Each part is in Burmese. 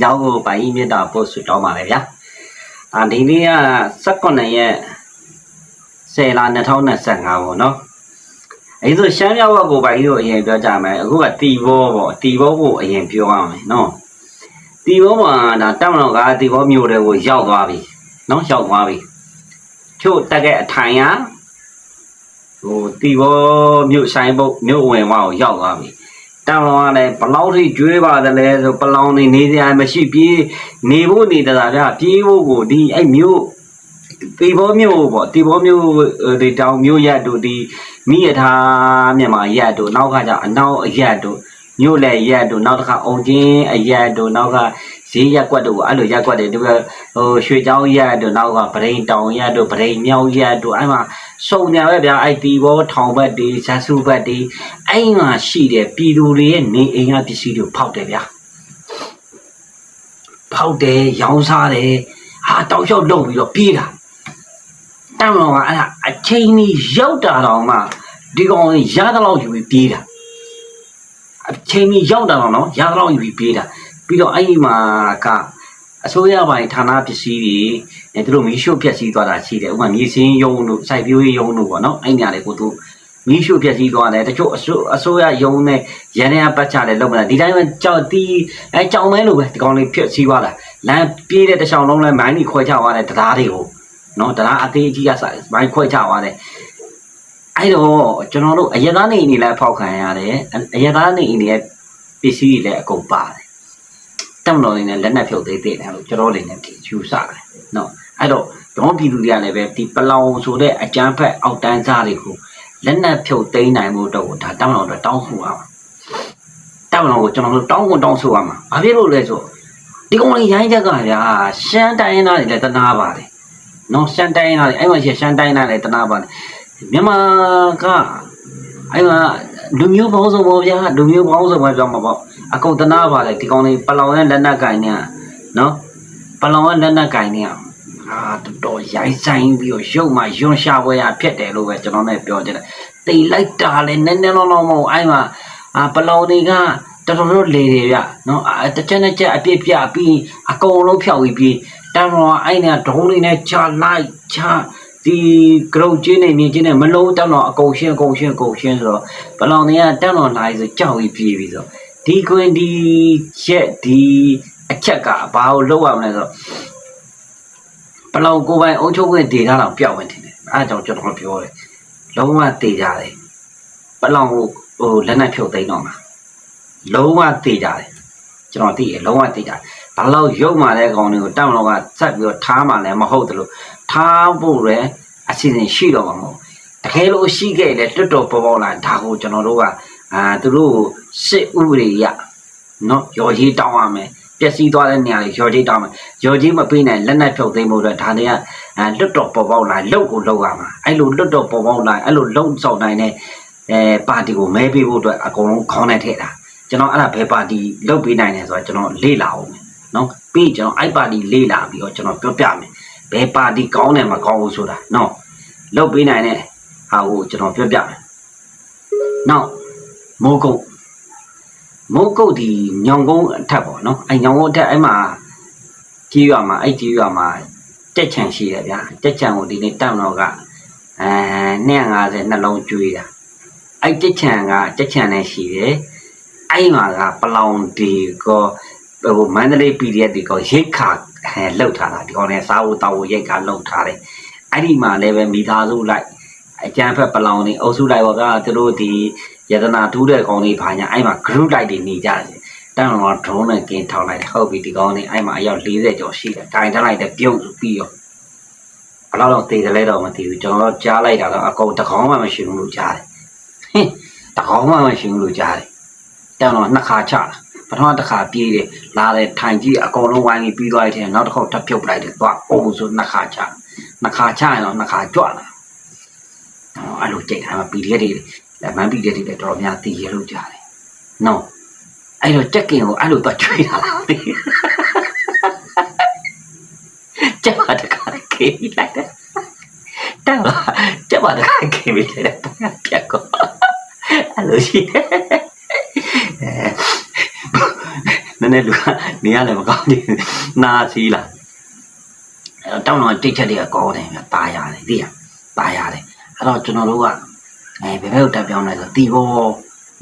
ကြောင်းကိုပိုင်မြတ်တာပို့ဆွတောင်းပါလေဗျာအာဒီနေ့က18ရက်10လ2025ပေါ့နော်အဲဆိုရှမ်းမြောက်ဘက်ကိုပိုင်တို့အရင်ပြောကြမယ်အခုကတီဘောပေါ့တီဘောကိုအရင်ပြောရမယ်နော်တီဘောမှာဒါတက်မတော်ကတီဘောမြို့တွေကိုရောက်သွားပြီနော်ရောက်သွားပြီချို့တက်တဲ့အထိုင်ကဟိုတီဘောမြို့ဆိုင်ဘုတ်မြို့ဝင်ဝါကိုရောက်သွားပြီ တောင်းတော့လည်းဘလောက်ထိကျွေးပါတယ်လဲဆိုပလောင်နေနေစရာမရှိပြေးနေဖို့နေတာဗျာပြေးဖို့ကိုဒီအဲ့မျိုးတီဘောမျိုးပေါ့တီဘောမျိုးဒီတောင်မျိုးရက်တို့ဒီမိရထားမြန်မာရက်တို့နောက်ကကြအနောက်အရက်တို့မျိုးလဲရက်တို့နောက်တစ်ခါအုံချင်းအရက်တို့နောက်ကဈေးရက်ကွက်တို့အဲ့လိုရက်ကွက်တွေဒီဟိုရွှေချောင်းရက်တို့နောက်ကပရိန်တောင်ရက်တို့ပရိန်မြောက်ရက်တို့အဲ့မှာ စုံညာပဲဗျာအဲ့တီဘောထောင်ဘက်တွေဇတ်စုဘက်တွေအဲ့မှာရှိတဲ့ပြည်သူတွေရဲ့နေအိမ်ကပစ္စည်းတွေဖောက်တယ်ဗျာဖောက်တယ်ရောင်းစားတယ်ဟာတောက်လျှောက်လုံပြီးတော့ပြေးတာတမ်းတော့ကအဲ့ဒါအချိန်ကြီးရောက်တာတော့မှဒီကောင်ရသလောက်ယူပြီးပြေးတာအချိန်ကြီးရောက်တာတော့နော်ရသလောက်ယူပြီးပြေးတာပြီးတော့အဲ့ဒီမှာက အစိုးရပိုင်းဌာနပစ္စည်းတွေအဲသူတို့မီးရှို့ဖျက်ဆီးသွားတာရှိတယ်ဥပမာမြေစင်းယုံတို့စိုက်ပျိုးရေးယုံတို့ပေါ့နော်အဲ့ညာတွေကိုသူမီးရှို့ပြက်စီးသွားတယ်တချို့အစိုးအစိုးရယုံနဲ့ရန်ရပတ်ချတယ်လုံးမလားဒီတိုင်းပဲကြောက်တီးအဲကြောင်မဲလိုပဲဒီကောင်လေးဖြစ်စီးသွားတာလမ်းပြေးတဲ့တစ်ချောင်းလုံးလဲမိုင်းကြီးခွဲချသွားတယ်တရားတွေကိုနော်တရားအသေးကြီးကစမိုင်းခွဲချသွားတယ်အဲ့တော့ကျွန်တော်တို့အရသားနေနေလဲဖောက်ခံရတယ်အရသားနေနေရဲ့ပစ္စည်းတွေလည်းအကုန်ပါတယ် တက်မတော်နေနဲ့လက်နက်ဖြုတ်သေးသေးတယ်လို့ကျွန်တော်လေးနဲ့ဒီယူဆတယ်နော်အဲ့တော့ကျွန်တော်ပြည်သူတွေကလည်းပဲဒီပလောင်ဆိုတဲ့အကျန်းဖက်အောက်တန်းစားတွေကိုလက်နက်ဖြုတ်သိမ်းနိုင်မှုတော့ဒါတောင်းတော်တော့တောင်းဆိုရမှာတောင်းတော်ကိုကျွန်တော်တို့တောင်းကိုတောင်းဆိုရမှာဘာဖြစ်လို့လဲဆိုဒီကောင်လေးရိုင်းချက်ကဗျာရှမ်းတိုင်းသားတွေလည်းတနာပါတယ်နော်ရှမ်းတိုင်းသားတွေအဲ့မှာရှမ်းတိုင်းသားတွေလည်းတနာပါတယ်မြန်မာကအဲ့မှာ လူမျိုးပေါင်းစုံပေါ့ဗျာလူမျိုးပေါင်းစုံပဲပြောမှာပေါ့အကုန်တနာပါတယ်ဒီကောင်လေးပလောင်ရဲ့လက်နက်ကင်နေနော်ပလောင်ရဲ့လက်နက်ကင်နေအာတော်တော်ရိုင်းဆိုင်ပြီးတော့ရုပ်မှယွန်ရှာပွဲရဖြစ်တယ်လို့ပဲကျွန်တော်လည်းပြောချင်တယ်တိတ်လိုက်တာလေနည်းနည်းလုံးလုံးမဟုတ်အဲ့မှာအာပလောင်တွေကတော်တော်တို့လေတွေဗျနော်အာတစ်ချက်နဲ့ချက်အပြစ်ပြပြီးအကုန်လုံးဖြောက်ပြီးပြီးတမ်းတော့အဲ့နဲ့ဒုံးလေးနဲ့ချလိုက်ချ ဒီဂရုတ်ချင်းနေမြင်ချင်းနဲ့မလုံးတမ်းတော့အကုန်ရှင်းအကုန်ရှင်းအကုန်ရှင်းဆိုတော့ပလောင်တွေကတမ်းတော့နိုင်ဆိုကြောက်ပြီးပြေးပြီးဆိုဒီကွင်းဒီချက်ဒီအချက်ကဘာကိုလောက်ရမလဲဆိုတော့ပလောင်ကိုယ်ပိုင်အုံချုပ်ခွင့်ဒေတာတော့ပျောက်ဝင်တယ်အဲဒါကြောင့်ကျွန်တော်ပြောတယ်လုံးဝတေကြတယ်ပလောင်ကိုဟိုလက်နက်ဖြုတ်သိမ်းတော့မှာလုံးဝတေကြတယ်ကျွန်တော်သိရလုံးဝတေကြတယ် ဘလောက်ရုပ်မှတဲ့ကောင်တွေကိုတောင်းတော့ကစက်ပြီးတော့ထားမှလည်းမဟုတ်တယ်လို့ထားဖို့လည်းအစီအစဉ်ရှိတော့မှာမဟုတ်တကယ်လို့ရှိခဲ့လေတွတ်တော်ပေါ်ပေါ်လာဒါကိုကျွန်တော်တို့ကအာသူတို့စစ်ဥပဒေရနော်ရော်ကြီးတောင်းရမယ်ပျက်စီးသွားတဲ့နေရာတွေရော်ကြီးတောင်းမယ်ရော်ကြီးမပေးနိုင်လက်နက်ဖြုတ်သိမ်းဖို့အတွက်ဒါတွေကအဲလွတ်တော်ပေါ်ပေါက်လာလုတ်ကိုလုတ်ရမှာအဲ့လိုလွတ်တော်ပေါ်ပေါက်လာအဲ့လိုလုံဆောင်နိုင်တဲ့အဲပါတီကိုမဲပေးဖို့အတွက်အကုန်လုံးခေါင်းနဲ့ထည့်တာကျွန်တော်အဲ့ဒါဘယ်ပါတီလုတ်ပေးနိုင်လဲဆိုတော့ကျွန်တော်လေ့လာအောင်မယ် နော်ပြီးကျွန်တော်အဲ့ပါတီလေ့လာပြီးတော့ကျွန်တော်ပြောပြမယ်ဘယ်ပါတီကောင်းတယ်မကောင်းဘူးဆိုတာနော်လုတ်ပေးနိုင်တဲ့ဟာကိုကျွန်တော်ပြောပြမယ်နောက်မိုးကုတ်မုတ်ကုတ်ဒီညောင်ကုန်းအထက်ပေါ့နော်အဲညောင်ကုန်းအထက်အဲ့မှာကြီးရွာမှာအဲ့ကြီးရွာမှာတက်ချံရှိတယ်ဗျာတက်ချံကိုဒီနေ့တောက်တော့ကအဲ250နှလုံးကျွေးတာအဲ့တက်ချံကတက်ချံနဲ့ရှိတယ်အဲ့မှာကပလောင်ဒီကော ဟိုမန္တလေး PDF ဒီကောရိတ်ခါအဲလောက်ထားတာဒီကောင်နဲ့စားဖို့တောက်ဖို့ရိတ်ခါလောက်ထားတယ်အဲ့ဒီမှာလည်းပဲမိသားစုလိုက်အကျန်းဖက်ပလောင်နေအုပ်စုလိုက်ပေါ့ကသူတို့ဒီယတနာထူးတဲ့ကောင်လေးဘာညာအဲ့မှာ group လိုက်တွေနေကြတယ်တန်းတော့ drone နဲ့ကင်းထောက်လိုက်တယ်ဟုတ်ပြီဒီကောင်လေးအဲ့မှာအယောက်40ကျော်ရှိတယ်တိုင်တက်လိုက်တယ်ပြုတ်ပြီးရောဘယ်တော့တော့တည်တယ်လဲတော့မသိဘူးကျွန်တော်တော့ကြားလိုက်တာတော့အကုန်တကောင်မှမရှိဘူးလို့ကြားတယ်ဟင်းတကောင်မှမရှိဘူးလို့ကြားတယ်တန်းတော့နှစ်ခါချတာ ပထမတစ်ခါပြေးတယ်လာတယ်ထိုင်ကြည့်အကုန်လုံးဝိုင်းပြီးပြီးသွားတယ်နောက်တစ်ခေါက်ထပ်ပြုတ်လိုက်တယ်သွားအိုးဆိုနှစ်ခါချနှစ်ခါချရင်တော့နှစ်ခါကြွလာအဲ့လိုကြိတ်တာမှ PDF တွေလက်မန်း PDF တွေလည်းတော်တော်များတည်ရလို့ကြားတယ်နော်အဲ့တော့တက်ကင်ကိုအဲ့လိုတော့ချွေးတာလားမသိကျက်ပါတခါခေးလိုက်တယ်တက်ပါကျက်ပါတခါခေးပြီးလိုက်တယ်ပြက်ကောအဲ့လိုရှိန ည်းန တဲ့လူကနေရလည်းမကောင်းဘူးနာစီလာအဲ့တော့တောင်းတော့တိတ်ချက်တွေကကောင်းတယ်ဗျตายရတယ်သိရตายရတယ်အဲ့တော့ကျွန်တော်တို့ကအဲဘယ်ဘက်ကိုတက်ပြောင်းလဲဆိုတီဘော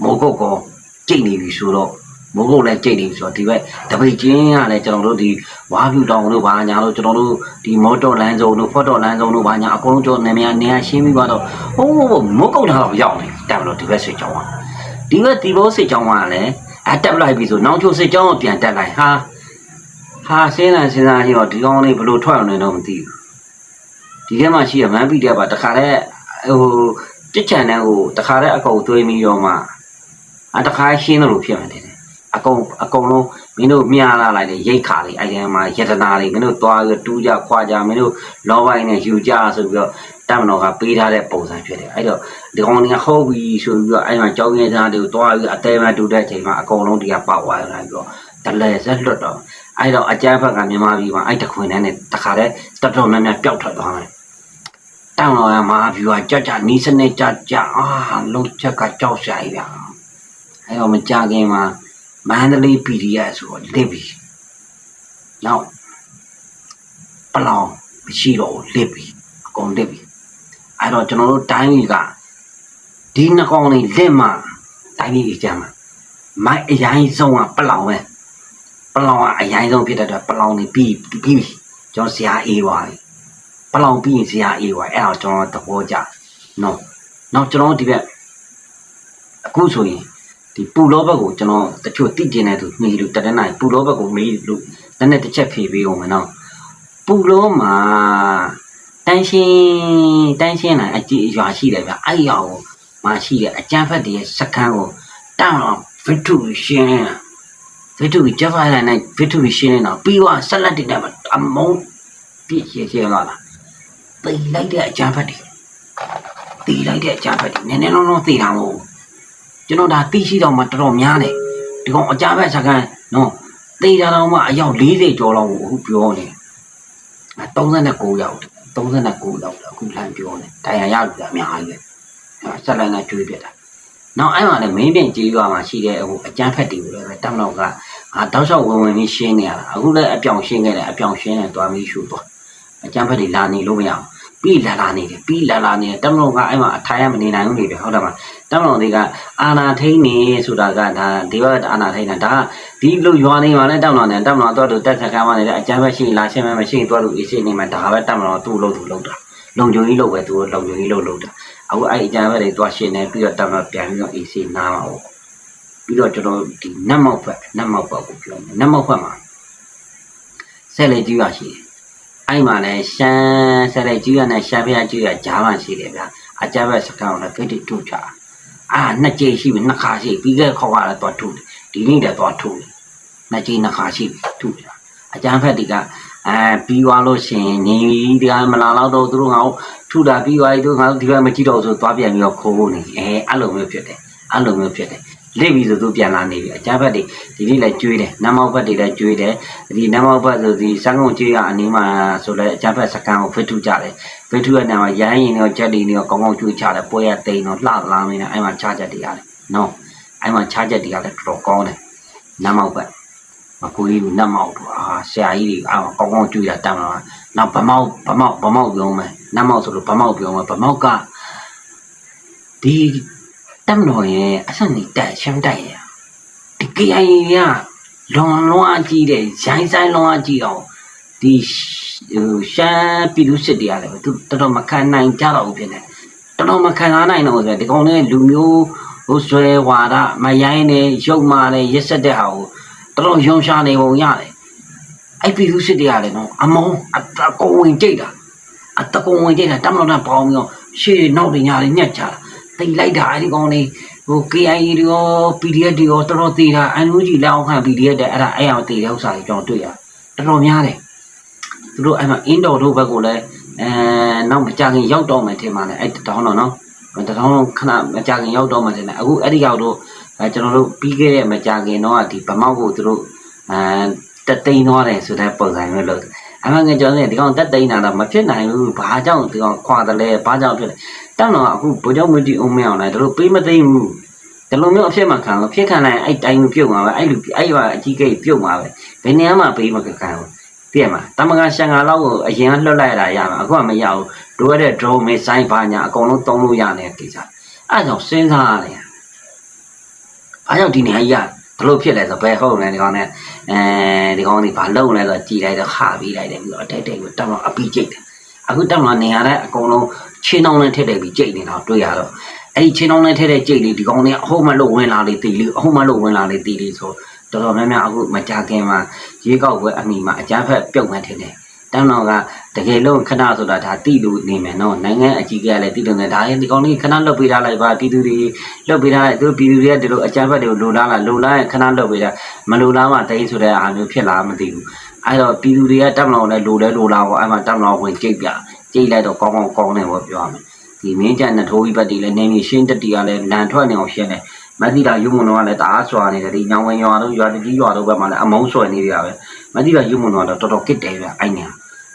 မိုးကုတ်ကောကြိတ်နေပြီဆိုတော့မိုးကုတ်လည်းကြိတ်နေပြီဆိုတော့ဒီဘက်တပိတ်ချင်းကလည်းကျွန်တော်တို့ဒီဝါပြူတောင်တို့ဘာညာလို့ကျွန်တော်တို့ဒီမော်တော်လန်စုံတို့ဖော့တော်လန်စုံတို့ဘာညာအကုန်လုံးကျွန်တော်နာမည်နေရာရှင်းပြီးတော့ဟိုးမိုးကုတ်ထားတော့ရောက်နေတက်မလို့ဒီဘက်ဆွေချောင်းကဒီဘက်တီဘောဆွေချောင်းကလည်း အတက်လိုက်ပြီဆိုနောက်ချိုဆွေချောင်းကိုပြန်တက်လိုက်ဟာဟာစဉ်းစားစဉ်းစားကြည့်တော့ဒီကောင်းလေးဘလို့ထွက်အောင်လဲတော့မသိဘူးဒီထဲမှာရှိရမန်းပီတဲ့ပါတခါတည်းဟိုတစ်ချန်တဲ့ဟိုတခါတည်းအကုန်သွေးပြီးတော့မှအတခါရှင်းတယ်လို့ဖြစ်မှတယ်အကုန်အကုန်လုံးမင်းတို့မြားလာလိုက်တဲ့ရိတ်ခါလေးအဲ့ဒီမှာယတနာလေးမင်းတို့သွားပြီးတူးကြခွာကြမင်းတို့လောဘိုင်းနဲ့ယူကြဆိုပြီးတော့ တမန်တော်ကပေးထားတဲ့ပုံစံဖြစ်တယ်အဲ့တော့ဒီကောင်တွေကဟုတ်ပြီဆိုပြီးတော့အဲ့မှာကြောင်းရင်းသားတွေကိုသွားပြီးအသေးမှတူတဲ့အချိန်မှာအကုန်လုံးဒီကပေါက်သွားတယ်ပြီးတော့တလဲဆက်လွတ်တော့အဲ့တော့အကြမ်းဖက်ကမြန်မာပြည်မှာအဲ့တခွင်နဲ့တခါတည်းတော်တော်များများပျောက်ထွက်သွားတယ်တောင်းတော်ရမှာဖြူကကြကြနီးစနစ်ကြကြအာလုံးချက်ကကြောက်ရှာကြီးဗျာအဲ့တော့မကြခင်မှာမန္တလေး PDF ဆိုတော့လစ်ပြီနောက်ပလောင်မရှိတော့ဘူးလစ်ပြီအကုန်လစ်ပြီ အဲ့တော့ကျွန်တော်တို့တိုင်းပြည်ကဒီနှကောင်လေးလစ်မှတိုင်းပြည်အကြမ်းမှာမိုက်အရင်ဆုံးကပလောင်ပဲပလောင်ကအရင်ဆုံးဖြစ်တဲ့အတွက်ပလောင်နေပြီးပြီးပြီကျွန်တော်ဆရာအေးပါပြီပလောင်ပြီးရင်ဆရာအေးပါအဲ့တော့ကျွန်တော်သဘောကျနော်နောက်ကျွန်တော်ဒီဘက်အခုဆိုရင်ဒီပူလောဘက်ကိုကျွန်တော်တချို့သိကျင်တဲ့သူမိလို့တတနိုင်ပူလောဘက်ကိုမေးလို့လည်းနဲ့တစ်ချက်ဖြေပေးအောင်မနော်ပူလောမှာ တန်းရှင်းတန်းရှင်းနိုင်အကြည့်ရွာရှိတယ်ဗျအဲ့ရွာကိုမှာရှိတဲ့အကျန်းဖက်တွေရဲ့စခန်းကိုတောင်းတော့ဗစ်တူရှင်းဗစ်တူဂျက်ဖိုင်လိုင်းနဲ့ဗစ်တူရှင်းတော့ပြီးတော့ဆက်လက်တင်တယ်အမုံပြည့်ရှင်းရှင်းလာတာတိတ်လိုက်တဲ့အကျန်းဖက်တွေတီးလိုက်တဲ့အကြဖက်တွေနည်းနည်းလုံးလုံးသိတာမဟုတ်ဘူးကျွန်တော်ဒါသိရှိတော့မှတော်တော်များတယ်ဒီကောင်အကြဖက်စကန်နော်သိတာတော့မှအယောက်40ကျော်လောက်ကိုအခုပြောနေ39ယောက် 39ယောက်အခုလမ်းပြောနေတိုင်ရရလူအများကြီးပဲဆက်လိုင်းကကျွေးပြတာနောက်အဲ့မှာလည်းမင်းပြင်ကြီးရွာမှာရှိတဲ့ဟိုအကျန်းဖက်တွေကိုလည်းတက်မတော့ကအာတောက်လျှောက်ဝင်ဝင်ပြီးရှင်းနေရတာအခုလည်းအပြောင်ရှင်းခဲ့တယ်အပြောင်ရှင်းနေသွားပြီးရှူသွား အကျန်းဖက်တွေလာနေလို့မရအောင်ပြီးလာလာနေတယ်ပြီးလာလာနေတယ်တမလုံးကအဲ့မှာအထိုင်ရမနေနိုင်ဘူးနေတယ်ဟုတ်တယ်မတမလုံးတွေကအာနာထိန်နေဆိုတာကဒါဒီဘက်အာနာထိန်တာဒါဒီလိုရွာနေမှာလဲတမလုံးနဲ့တမလုံးတော့တက်ခါခါမှနေတဲ့အကျမ်းပဲရှိလာရှင်းမဲမရှိတော့လို့အေးစိနေမှာဒါပဲတမလုံးသူ့လို့သူ့လို့တာလုံကြုံကြီးလို့ပဲသူလုံကြုံကြီးလို့လို့တာအခုအဲ့အကျမ်းပဲတွေသွားရှင်းနေပြီးတော့တမပြန်ပြီးတော့အေးစိနားမှာပေါ့ပြီးတော့ကျွန်တော်ဒီနတ်မောက်ဘက်နတ်မောက်ဘက်ကိုပြောမယ်နတ်မောက်ဘက်မှာဆက်လေကြီးရရှိတယ် အဲ့မှာလည်းရှမ်းဆက်တဲ့ကြီးရနဲ့ရှမ်းဖျားကြီးရဂျာမှရှိတယ်ဗျာအကြဘက်စကောင်လည်းဖိတ်တူချာအာနှစ်ကြိမ်ရှိပြီနှစ်ခါရှိပြီးခဲ့ခေါ်ရတော့တူတယ်ဒီနေ့တည်းတော့တူတယ်နှစ်ကြိမ်နှစ်ခါရှိပြီတူတယ်အကြမ်းဖက်တွေကအဲပြီးသွားလို့ရှိရင်နေတရားမလာတော့သူတို့ငါ့ကိုထူတာပြီးသွားပြီသူငါတို့ဒီဘက်မကြည့်တော့ဆိုသွားပြန်ပြီးတော့ခိုးဖို့နေအဲအဲ့လိုမျိုးဖြစ်တယ်အဲ့လိုမျိုးဖြစ်တယ် လစ်ပြီဆိုသူပြန်လာနေပြီအကြမ်းဖက်တွေဒီနေ့လည်းကျွေးတယ်နမောက်ဘက်တွေလည်းကျွေးတယ်ဒီနမောက်ဘက်ဆိုဒီစံကုန်ကျွေးရအနီးမှာဆိုလဲအကြမ်းဖက်စကန်ကိုဖိထုကြတယ်ဖိထုရတဲ့မှာရိုင်းရင်ရောချက်တွေရောကောင်းကောင်းကျွေးချတယ်ပွဲရတိန်တော့လှလာမင်းနဲ့အဲ့မှာချချက်တွေရတယ်နော်အဲ့မှာချချက်တွေကလည်းတော်တော်ကောင်းတယ်နမောက်ဘက်မကူကြီးနတ်မောက်တို့အာဆရာကြီးတွေအာကောင်းကောင်းကျွေးတာတမ်းလာနောက်ဗမောက်ဗမောက်ဗမောက်ပြောမယ်နတ်မောက်ဆိုလို့ဗမောက်ပြောမယ်ဗမောက်ကဒီ တက်မတော်ရဲ့အဆက်နေတက်ရှမ်းတက်ရဲ့ဒီ KIA ကလွန်လွန်အကြည့်တဲ့ရိုင်းဆိုင်လွန်အကြည့်အောင်ဒီဟိုရှမ်းပြည်သူစစ်တရားလည်းသူတော်တော်မခံနိုင်ကြတော့ဘူးဖြစ်နေတော်တော်မခံနိုင်တော့ဆိုဒီကောင်လေးလူမျိုးဟိုဆွဲဝါဒမရိုင်းနဲ့ရုပ်မာနဲ့ရက်ဆက်တဲ့ဟာကိုတော်တော်ယုံရှာနေပုံရတယ်အဲ့ပြည်သူစစ်တရားလည်းနော်အမုံအတကုံဝင်ကြိတ်တာအတကုံဝင်ကြိတ်တာတမလို့နဲ့ပေါင်းပြီးတော့ရှေ့နောက်တင်ညာလေးညက်ချတာ တိတ်လိုက်တာအဲ့ဒီကောင်လေးဟို KIA တွေရော PDF တွေရောတော်တော်သေးတာအန်လူကြီးလက်အောက်ခံ PDF တဲ့အဲ့ဒါအဲ့အောင်သေးတဲ့ဥစ္စာတွေကျွန်တော်တွေ့ရတော်တော်များတယ်သူတို့အဲ့မှာအင်းတော်တို့ဘက်ကိုလည်းအဲနောက်မကြခင်ရောက်တော့မယ်ထင်ပါနဲ့အဲ့တောင်းတော့နော်တောင်းတော့ခဏမကြခင်ရောက်တော့မယ်ထင်တယ်အခုအဲ့ဒီရောက်တော့အဲကျွန်တော်တို့ပြီးခဲ့တဲ့မကြခင်တော့ဒီဗမောက်ကိုသူတို့အဲတသိန်းသွားတယ်ဆိုတဲ့ပုံစံမျိုးလို့အမှန်ကကျွန်တော်ဒီကောင်တက်သိန်းတာတော့မဖြစ်နိုင်ဘူးဘာကြောင့်ဒီကောင်ခွာတယ်လဲဘာကြောင့်ဖြစ်လဲ တောင်းတော့အခုဗိုလ်ချုပ်မတီအုံးမအောင်လဲတို့ပေးမသိဘူးဒီလိုမျိုးအဖြစ်မှခံလို့ဖြစ်ခံလိုက်အဲ့တိုင်းပြုတ်မှာပဲအဲ့လူအဲ့ရွာအကြီးကိပြုတ်မှာပဲဘယ်နေရာမှပေးမခံဘူးသိရမှာတမကန်ရှန်ကာလောက်ကိုအရင်ကလွတ်လိုက်ရတာရမှာအခုကမရဘူးတို့ရတဲ့ drone မစ်ဆိုင်ဘာညာအကုန်လုံးသုံးလို့ရနေတဲ့ကိစ္စအဲ့ကြောင့်စဉ်းစားရတယ်အားကြောင့်ဒီနေရာကြီးကဘလို့ဖြစ်လဲဆိုဘယ်ဟုတ်လဲဒီကောင်နဲ့အဲဒီကောင်นี่ဘာလုံလဲဆိုကြည်လိုက်တော့ခပြီးလိုက်တယ်ပြီးတော့အတိုက်တိုက်ကိုတက်တော့အပီကြိတ်တယ်အခုတက်တော့နေရာတဲ့အကုန်လုံး ချင်းအောင်နဲ့ထက်တယ်ပြီးကြိတ်နေတာတွေ့ရတော့အဲ့ဒီချင်းအောင်နဲ့ထက်တဲ့ကြိတ်လေးဒီကောင်နဲ့အဟုတ်မလို့ဝင်လာလေတီလေးအဟုတ်မလို့ဝင်လာလေတီလေးဆိုတော်တော်များများအခုမကြခင်မှာရေကောက်ပွဲအမိမှာအကြမ်းဖက်ပြုတ်မှန်းထင်တယ်တန်းတော်ကတကယ်လို့ခဏဆိုတာဒါတိလို့နေမယ်နော်နိုင်ငံအကြီးကလည်းတိလို့နေဒါရင်ဒီကောင်လေးခဏလွတ်ပေးထားလိုက်ပါပြည်သူတွေလွတ်ပေးထားလိုက်သူပြည်သူတွေကဒီလိုအကြမ်းဖက်တွေကိုလိုလားလားလိုလားရင်ခဏလွတ်ပေးတာမလိုလားမှတိဆိုတဲ့အားမျိုးဖြစ်လာမသိဘူးအဲ့တော့ပြည်သူတွေကတက်မလို့လည်းလိုလဲလိုလားပေါ့အဲ့မှာတက်မလို့ဝင်ကြိတ်ပြ ကြိတ်လိုက်တော့ကောင်းကောင်းကောင်းတယ်ပေါ့ပြောရမယ်ဒီမင်းကျန်နှစ်ထိုးကြီးဘက်တွေလည်းနေနေရှင်းတက်တီကလည်းလန်ထွက်နေအောင်ရှင်းတယ်မသိတာယူမွန်တော့ကလည်းတအားစွာနေတယ်ဒီညောင်ဝင်ရွာတို့ရွာတကြီးရွာတို့ဘက်မှာလည်းအမုန်းဆွဲနေကြပဲမသိတာယူမွန်တော့တော်တော်ကစ်တယ်ဗျအဲ့နေ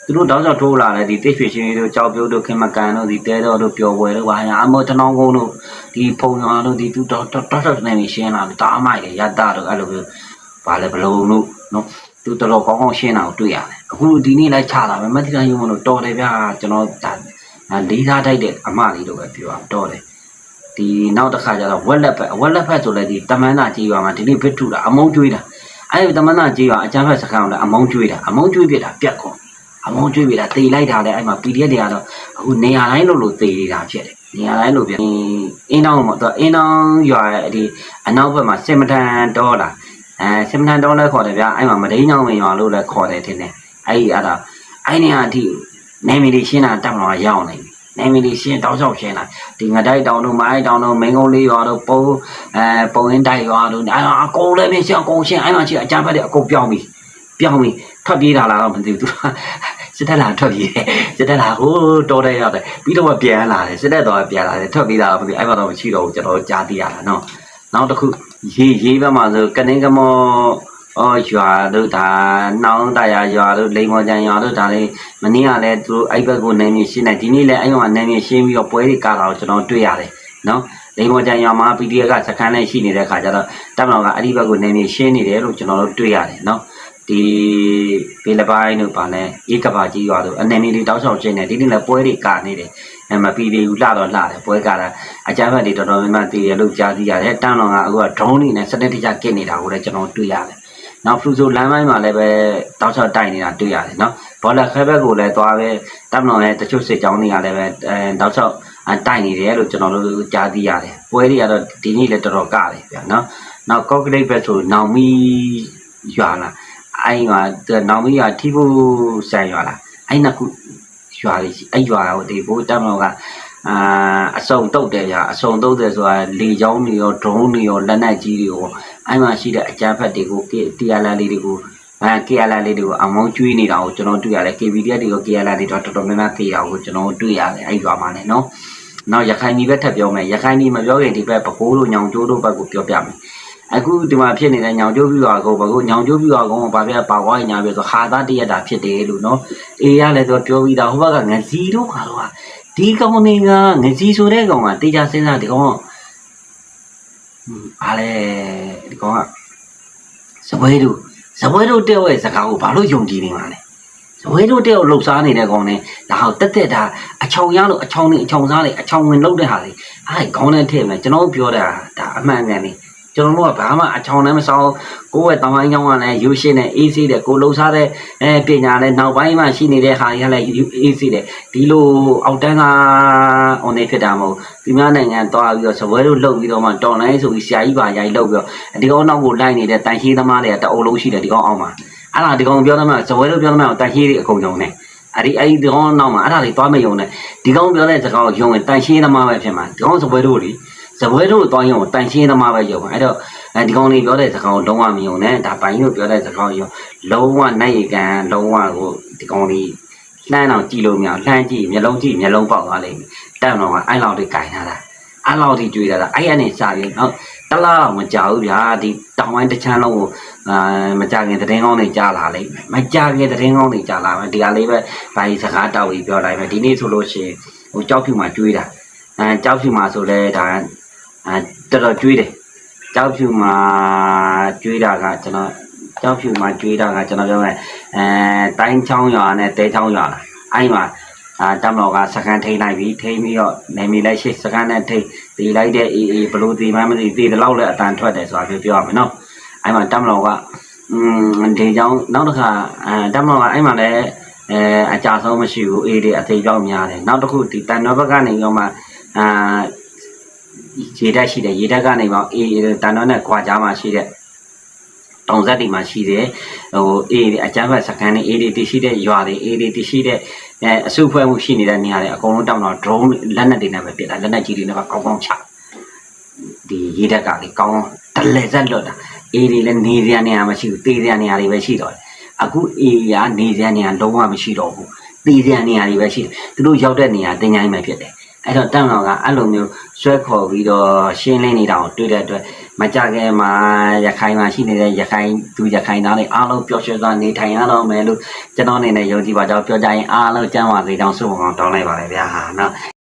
သူတို့တောင်းဆောင်ထိုးလာတယ်ဒီတိတ်ရွှေရှင်တို့ကြောက်ပြုတ်တို့ခင်မကန်တို့ဒီတဲတော်တို့ပျော်ပွဲတို့ဘာညာအမောတနောင်းကုန်းတို့ဒီဖုံရွာတို့ဒီသူတော်တော်တော်နေနေရှင်းလာတယ်တာအမိုက်တယ်ရတတို့အဲ့လိုမျိုးဘာလဲဘလုံးတို့နော်သူတော်တော်ကောင်းကောင်းရှင်းတာကိုတွေ့ရတယ် အခုဒီနေ့လိုက်ချလာပဲမသိတာယူမလို့တော်တယ်ဗျာကျွန်တော်ဒါလေးစားတိုက်တဲ့အမလေးတို့ပဲပြောအောင်တော်တယ်ဒီနောက်တစ်ခါကျတော့ဝက်လက်ဖက်ဝက်လက်ဖက်ဆိုလည်းဒီတမန်သားကြီးရွာမှာဒီနေ့ဘစ်ထူတာအမုံကျွေးတာအဲ့ဒီတမန်သားကြီးရွာအချမ်းဖက်စခန်းကလည်းအမုံကျွေးတာအမုံကျွေးပြတာပြက်ကုန်အမုံကျွေးပြတာတေလိုက်တာလည်းအဲ့မှာ PDF တွေကတော့အခုနေရာတိုင်းလို့လို့တေနေတာဖြစ်တယ်နေရာတိုင်းလို့ပြအင်းတောင်းမှာတော့အင်းတောင်းရွာရဲ့ဒီအနောက်ဘက်မှာစင်မတန်ဒေါ်လာအဲစင်မတန်ဒေါ်လာခေါ်တယ်ဗျအဲ့မှာမဒိန်းချောင်းဝင်ရွာလို့လည်းခေါ်တယ်ထင်တယ် အဲ့ဒီအဲ့ဒါအဲ့နေရာအထိနေမီလေးရှင်းတာတက်မလို့ရောက်နေပြီနေမီလေးရှင်းတောက်ချောက်ရှင်းလာဒီငတိုက်တောင်တို့မိုင်းတောင်တို့မင်းကုန်းလေးရွာတို့ပုံအဲပုံရင်းတိုက်ရွာတို့အဲအကုန်လည်းမင်းရှင်းအကုန်ရှင်းအဲ့မှာရှိအကြမ်းဖက်တွေအကုန်ပြောင်းပြီပြောင်းပြီထွက်ပြေးတာလားတော့မသိဘူးသူစစ်တက်လာထွက်ပြေးတယ်စစ်တက်လာဟိုးတော်တယ်ရောက်တယ်ပြီးတော့ပြန်လာတယ်စစ်တက်တော့ပြန်လာတယ်ထွက်ပြေးတာတော့မသိအဲ့မှာတော့မရှိတော့ဘူးကျွန်တော်ကြားသိရတာနော်နောက်တစ်ခုရေးရေးဘက်မှာဆိုကနေကမော အော်ရွာတို့ဒါနှောင်းတရာရွာတို့လိန်မော်ကြံရွာတို့ဒါလေးမနေ့ကလည်းသူတို့အဲ့ဘက်ကိုနေမြေရှင်းနေဒီနေ့လည်းအဲ့ကောင်ကနေမြေရှင်းပြီးတော့ပွဲတွေကားတာကိုကျွန်တော်တွေ့ရတယ်နော်လိန်မော်ကြံရွာမှာ PDF ကစခန်းနဲ့ရှိနေတဲ့ခါကျတော့တပ်မတော်ကအဲ့ဒီဘက်ကိုနေမြေရှင်းနေတယ်လို့ကျွန်တော်တို့တွေ့ရတယ်နော်ဒီပေလပိုင်းတို့ပါလဲဧကဘာကြီးရွာတို့အနေမီလေးတောက်ချောက်ရှင်းနေဒီနေ့လည်းပွဲတွေကာနေတယ်အဲမပြီးသေးဘူးလှတော့လှတယ်ပွဲကာတာအကြမ်းဖက်တွေတော်တော်များများတည်ရလို့ကြားသိရတယ်တန်းတော်ကအခုက drone တွေနဲ့စနစ်တကျကစ်နေတာကိုလည်းကျွန်တော်တွေ့ရတယ် နောက်ဖလူဆိုလမ်းပိုင်းမှာလည်းပဲတောက်ချောက်တိုက်နေတာတွေ့ရတယ်နော်ဘောလခဲဘက်ကိုလည်းသွားပဲတပ်မတော်ရဲ့တချို့စစ်ကြောင်းတွေကလည်းပဲအဲတောက်ချောက်တိုက်နေတယ်လို့ကျွန်တော်တို့ကြားသိရတယ်ပွဲတွေကတော့ဒီနေ့လည်းတော်တော်ကတယ်ဗျာနော်နောက်ကော့ကရိတ်ဘက်ဆိုနောင်မီရွာလာအဲ့မှာနောင်မီရွာထိဖို့ဆန်ရွာလာအဲ့နှစ်ခုရွာလေးရှိအဲ့ရွာကိုဒီဘိုးတပ်မတော်က အာအစုံတုတ်တယ်ဗျာအစုံတုတ်တယ်ဆိုတာလေချောင်းတွေရောဒရုန်းတွေရောလက်နက်ကြီးတွေရောအဲ့မှာရှိတဲ့အကြမ်းဖက်တွေကိုတီယာလာလေးတွေကိုအဲ KLA လေးတွေကိုအမောင်းကျွေးနေတာကိုကျွန်တော်တွေ့ရတယ် KBDF တွေကို KLA တွေတော့တော်တော်များများသိရအောင်ကိုကျွန်တော်တွေ့ရတယ်အဲ့ရွာမှာလည်းနော်နောက်ရခိုင်ပြည်ဘက်ထပ်ပြောမယ်ရခိုင်ပြည်မပြောခင်ဒီဘက်ပကိုးတို့ညောင်ကျိုးတို့ဘက်ကိုပြောပြမယ်အခုဒီမှာဖြစ်နေတဲ့ညောင်ကျိုးပြရွာကိုဘကိုညောင်ကျိုးပြရွာကောင်ဘာပြပါဝိုင်းညာပြဆိုဟာသားတရက်တာဖြစ်တယ်လို့နော်အေးရလည်းဆိုပြောပြီးသားဟိုဘက်ကငစီတို့ခါတော့ ဒီကောင်နေကငစီဆိုတဲ့ကောင်ကတေချာစဉ်းစားဒီကောင်ကအားလေဒီကောင်ကစပွဲတို့စပွဲတို့တဲ့ရဲ့စကားကိုဘာလို့ယုံကြည်နေမှာလဲစပွဲတို့တဲ့ကိုလှုပ်ရှားနေတဲ့ကောင်နဲ့ဒါဟောတက်တက်ဒါအချောင်ရလို့အချောင်နေအချောင်စားလေအချောင်ဝင်လှုပ်တဲ့ဟာလေအဲ့ခေါင်းနဲ့ထည့်မယ်ကျွန်တော်ပြောတာဒါအမှန်ကန်နေ ကျွန်တော်တို့ကဘာမှအချောင်နဲ့မဆောင်ကိုယ့်ရဲ့တောင်းပိုင်းကြောင်းကလည်းယူရှင်းတဲ့အေးဆေးတဲ့ကိုလှုပ်ရှားတဲ့အဲပညာနဲ့နောက်ပိုင်းမှာရှိနေတဲ့ဟာတွေကလည်းအေးဆေးတဲ့ဒီလိုအောက်တန်းက on နေဖြစ်တာမဟုတ်ဒီများနိုင်ငံသွားပြီးတော့စပွဲတို့လှုပ်ပြီးတော့မှတော်လိုင်းဆိုပြီးဆရာကြီးပါရိုက်လှုပ်ပြီးတော့ဒီကောင်နောက်ကိုလိုက်နေတဲ့တန်ရှင်းသမားတွေကတအုပ်လုံးရှိတယ်ဒီကောင်အောက်မှာအဲ့ဒါဒီကောင်ပြောသမားစပွဲတို့ပြောသမားကိုတန်ရှင်းတွေအကုန်ယုံနေအဲ့ဒီအဲ့ဒီဒီကောင်နောက်မှာအဲ့ဒါတွေသွားမယုံနဲ့ဒီကောင်ပြောတဲ့စကားကိုယုံရင်တန်ရှင်းသမားပဲဖြစ်မှာဒီကောင်စပွဲတို့လေ စပွဲတို့သွားရင်တန်ရှင်းသမားပဲယုံအဲ့တော့အဲဒီကောင်လေးပြောတဲ့စကားကိုလုံးဝမယုံနဲ့ဒါပိုင်တို့ပြောတဲ့စကားကိုယုံလုံးဝနိုင်ရကန်လုံးဝကိုဒီကောင်လေးလှမ်းတော့ကြည့်လို့မရလှမ်းကြည့်မျက်လုံးကြည့်မျက်လုံးပေါက်သွားလိမ့်မယ်တက်တော့ကအဲ့လောက်တွေကြိုင်ထားတာအဲ့လောက်ထိကြွေးတာအဲ့ရနေစပြီးနော်တလားမကြောက်ဘူးဗျာဒီတောင်ဝိုင်းတစ်ချမ်းလုံးကိုအာမကြခင်သတင်းကောင်းတွေကြားလာလိမ့်မယ်မကြခင်သတင်းကောင်းတွေကြားလာမယ်ဒီကလေးပဲဘာကြီးစကားတောက်ပြီးပြောလိုက်မယ်ဒီနေ့ဆိုလို့ရှိရင်ဟိုကြောက်ဖြူမှာကြွေးတာအဲကြောက်ဖြူမှာဆိုလဲဒါ အဲတော်တော်ကြွေးတယ်ကြောက်ဖြူမှာကျွေးတာကကျွန်တော်ကြောက်ဖြူမှာကျွေးတာကကျွန်တော်ပြောမယ်အဲတိုင်းချောင်းရွာနဲ့တဲချောင်းရွာလားအဲ့မှာအာတမတော်ကစကန်ထိန်လိုက်ပြီးထိန်ပြီးတော့နေမီလိုက်ရှိစကန်နဲ့ထိန်တီလိုက်တဲ့အေးအေးဘလို့တီမှန်းမသိတီတလောက်လည်းအတန်ထွက်တယ်ဆိုတာပြောပြောရမယ်နော်အဲ့မှာတမတော်ကอืมဒီကြောင့်နောက်တစ်ခါအဲတမတော်ကအဲ့မှာလည်းအဲအကြဆုံးမရှိဘူးအေးဒီအသေးကြောက်များတယ်နောက်တစ်ခုဒီတန်တော်ဘက်ကနေရောမှအာ ရေတက်ရှိတယ်ရေတက်ကနေပေါ့အေးတန်တော့နဲ့ကွာကြားမှာရှိတဲ့တောင်ဆက်တွေမှာရှိတယ်ဟိုအေးအကျန်းဖက်စကန်တွေအေးတွေတရှိတဲ့ရွာတွေအေးတွေတရှိတဲ့အဲအစုဖွဲ့မှုရှိနေတဲ့နေရာတွေအကုန်လုံးတောင်းတော့ drone လက်နက်တွေနဲ့ပဲပြစ်တာလက်နက်ကြီးတွေနဲ့ပဲကောင်းကောင်းချဒီရေတက်ကလေကောင်းတလဲဆက်လွတ်တာအေးတွေလည်းနေစရာနေရာမရှိဘူးတေးစရာနေရာတွေပဲရှိတော့တယ်အခုအေးကနေစရာနေရာလုံးဝမရှိတော့ဘူးတေးစရာနေရာတွေပဲရှိတယ်သူတို့ရောက်တဲ့နေရာတင်ချိုင်းပဲဖြစ်တယ် အဲ့တော့တန်တော်ကအဲ့လိုမျိုးဆွဲခေါ်ပြီးတော့ရှင်းလင်းနေတာကိုတွေ့တဲ့အတွက်မကြခင်မှာရခိုင်မှာရှိနေတဲ့ရခိုင်သူရခိုင်သားတွေအားလုံးပျော်ရွှင်စွာနေထိုင်ရတော့မယ်လို့ကျွန်တော်အနေနဲ့ယုံကြည်ပါကြောင်းပြောကြရင်အားလုံးကျမ်းပါစေကြောင်းဆုမကောင်းတောင်းလိုက်ပါလေဗျာနော်